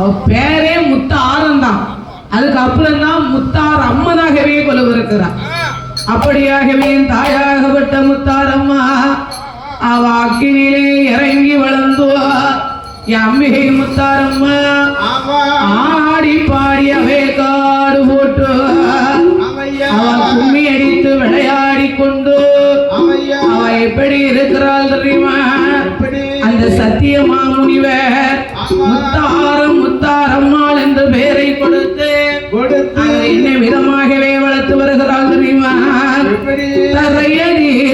அவ பேரே முத்த ஆரம் தான் அதுக்கு அப்புறம் தான் முத்தார் அம்மனாகவே கொலுவிருக்கிறான் அப்படியாகவே என் தாயாகப்பட்ட முத்தாரம்மா அவ அக்கினிலே இறங்கி வளர்ந்தோ. என் அம்பிகை முத்தாரம்மா ஆடி பாடி அவே காடு போட்டு. அவ கும்மி அடித்து விளையாடி கொண்டு. அவ எப்படி இருக்கிறாள் தெரியுமா? அந்த சத்தியமா முனிவர் முத்தாரம் முத்தாரம்மாள் என்ற பெயரை கொடுத்து அவர் என்ன விதமாகவே வளர்த்து வருகிறாள் தெரியுமா? தரையடியில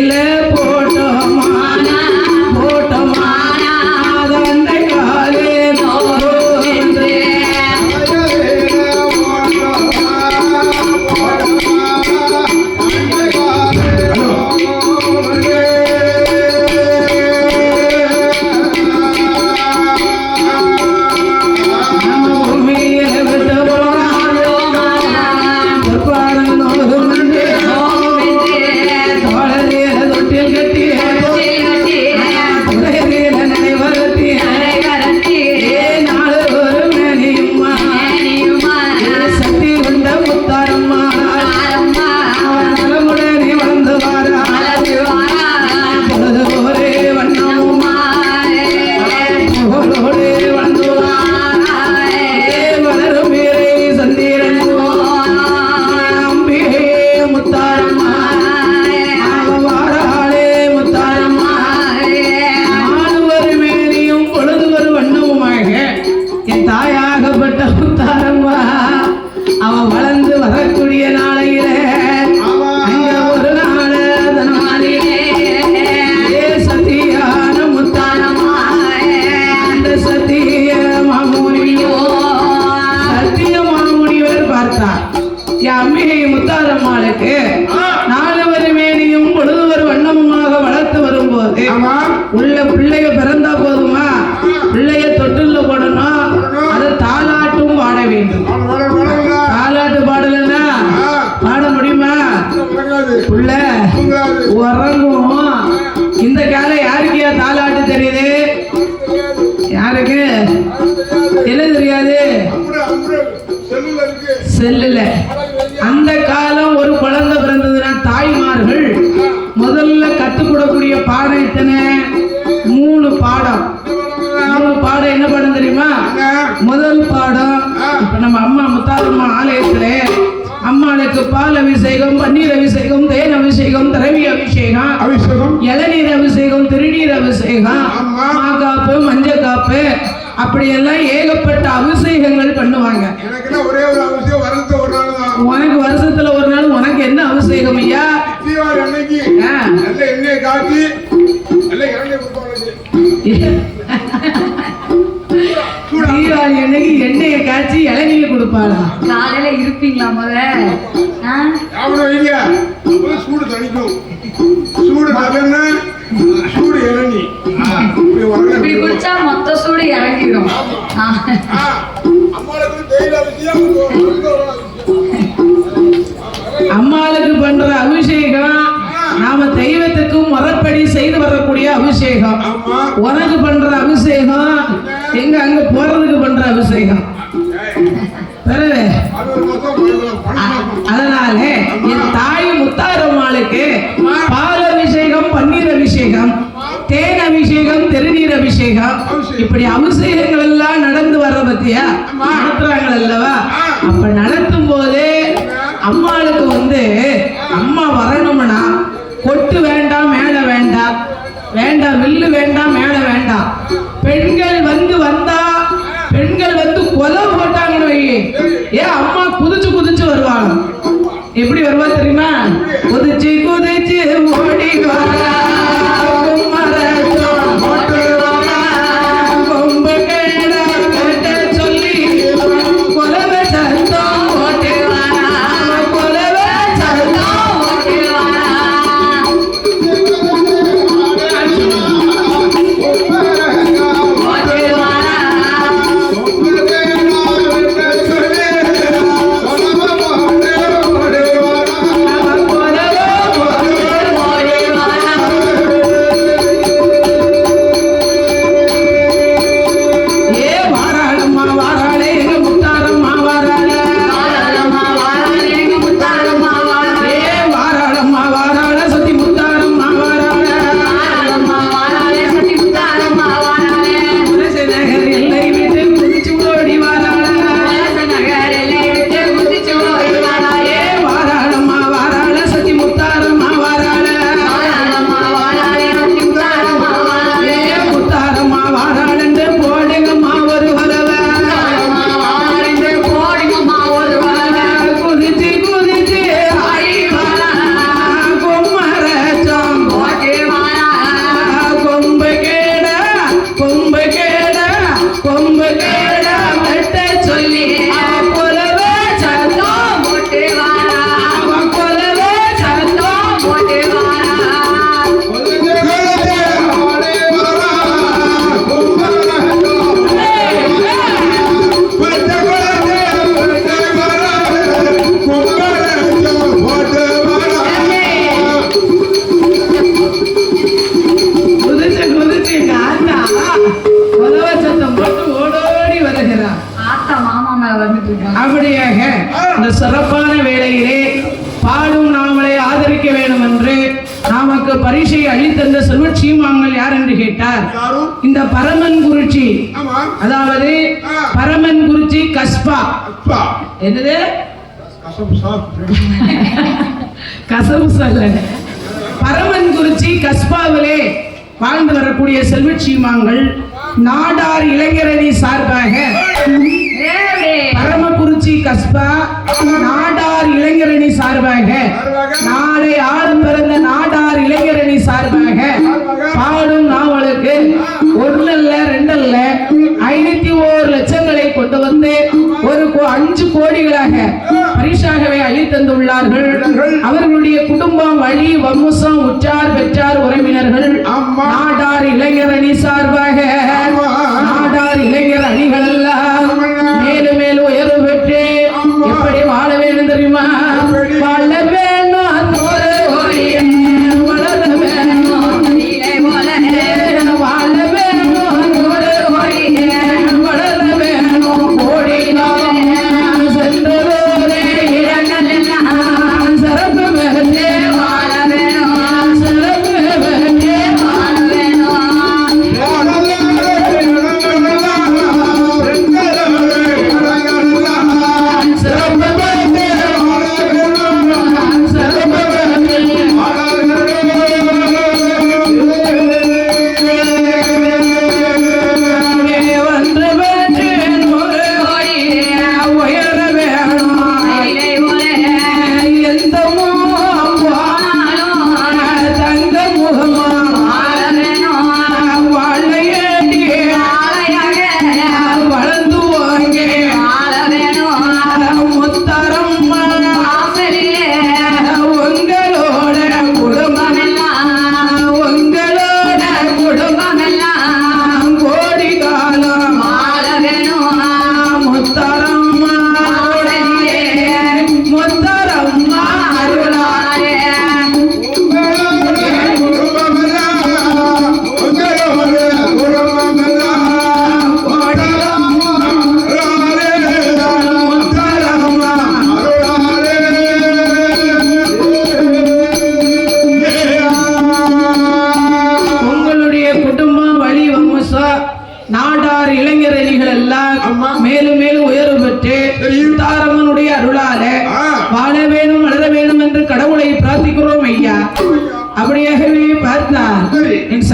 முதல் பாடம். இப்ப நம்ம அம்மா முத்தாரம்மா ஆலயத்துல அம்மாளுக்கு பால் அபிஷேகம் பன்னீர் அபிஷேகம் தேன் அபிஷேகம் திரவி அபிஷேகம் அபிஷேகம். இளநீர் அபிஷேகம் திருநீர் அபிஷேகம் ஆமா. மாக்காப்பு மஞ்சள் காப்பு அப்படியெல்லாம் ஏகப்பட்ட அபிஷேகங்கள் பண்ணுவாங்க. ஒரே ஒரு அவசியம் வரது ஒரு நாள் தான். உனக்கு வருஷத்துல ஒரு நாள் உனக்கு என்ன அபிஷேகம் ஐயா? தீபாவளி அன்னைக்கு. நல்ல எண்ணெயை காய்ச்சி நல்ல சூடா இன்னைக்கு எண்ணெயை காய்ச்சி இளநீர் கொடுப்பாளா? காலையில இருப்பீங்களா முதல்ல சூடு மொத்த சூடு இறங்கிடும். அம்மாளுக்கு பண்ற அபிஷேகம். நாம தெய்வத்துக்கும் முறைப்படி செய்து வரக்கூடிய அபிஷேகம். உனக்கு பண்ற அபிஷேகம். எங்க அங்க போறதுக்கு பண்ற அபிஷேகம்? அதனால என் தாய் முத்தாரம்மாளுக்கு பால் அபிஷேகம் பன்னீர் அபிஷேகம் தேன் அபிஷேகம் தெருநீர் அபிஷேகம். இப்படி அபிஷேகங்கள் எல்லாம் நடந்து வர்ற பத்தியா? நடத்துறாங்க அல்லவா? அப்ப நடத்தும் போது அம்மாளுக்கு வந்து அம்மா வரணும்னா கொட்டு வேண்டாம் மேல வேண்டாம் வேண்டாம் வில்லு வேண்டாம் கசவு சொல்ல பரமன் குறிச்சி கஸ்பாவிலே வாழ்ந்து வரக்கூடிய செல்வச்சீமாங்கள் நாடார் இளைஞரணி சார்பாக பரமக்குறிச்சி கஸ்பா நாடார் இளைஞரணி சார்பாக நாளை ஆளும் பிறந்த நாடார் இளைஞரணி சார்பாக பாடும் நாவலுக்கு ஒன்னு ரெண்டல்ல ஐநூத்தி ஓரு லட்சங்களை கொண்டு வந்து ஒரு அஞ்சு கோடிகளாக பரிசாகவே அள்ளி அவர்களுடைய குடும்பம் வழி வம்சம் உற்றார் பெற்றார் உறவினர்கள். அம்மாடார் இளைஞரணி சார்பாக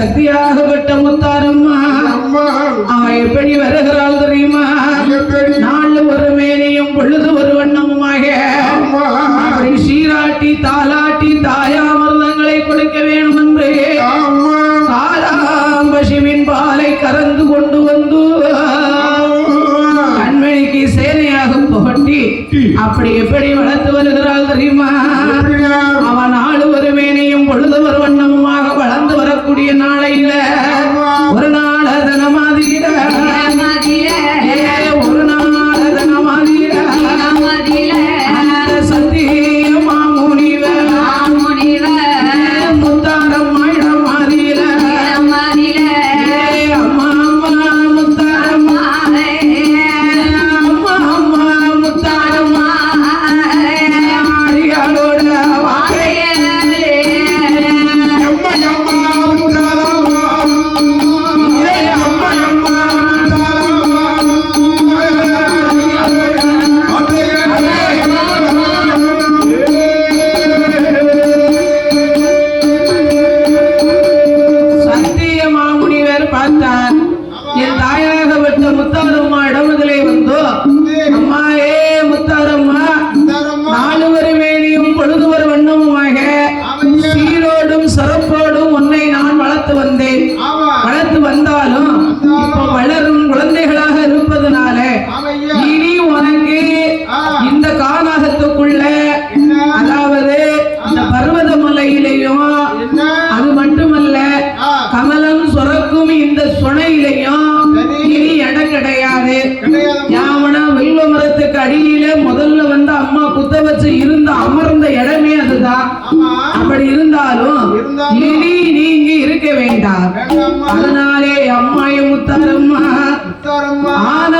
சக்தியாக soldados. அப்படி இருந்தாலும் இனி நீங்க இருக்க வேண்டாம். அதனாலே அம்மாயும் முத்தாரம்மா ஆன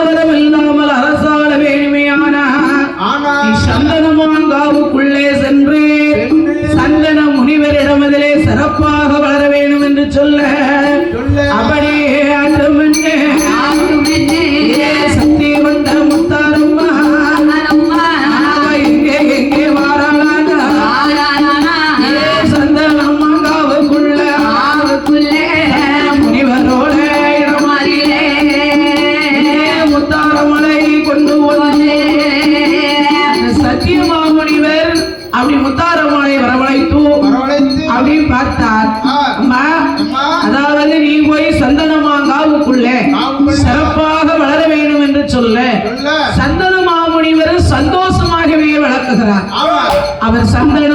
அவர் சந்தன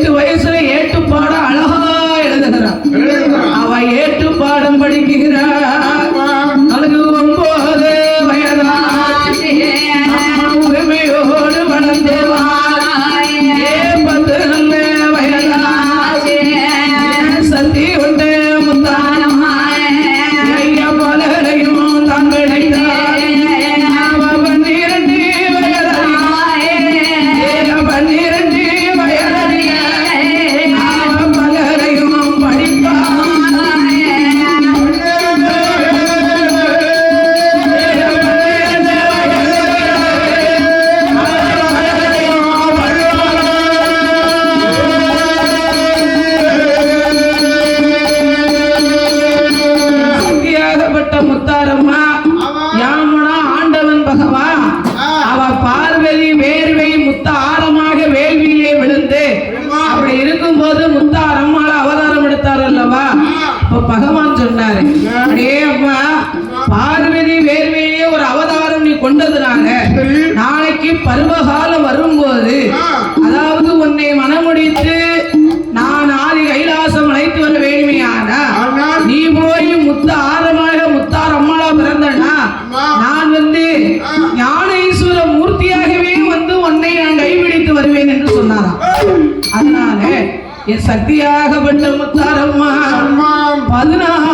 Do it, is it? ஞான ஈஸ்வர மூர்த்தியாகவே வந்து உன்னை நான் கைவிடித்து வருவேன் என்று சொன்னாராம். அதனால என் சக்தியாகப்பட்ட முத்தாரம்மா பதினாறு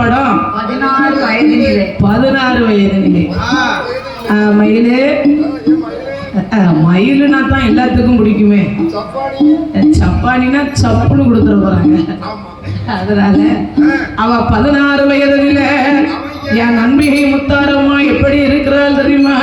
படம்? பதினாறு வயது நிலை மயிலு. மயிலுனா தான் எல்லாத்துக்கும் பிடிக்குமே. சப்பானினா சப்புன்னு கொடுத்துட போறாங்க. அதனால அவ பதினாறு வயதுல என் நன்மையை முத்தாரமா எப்படி இருக்கிறாள் தெரியுமா?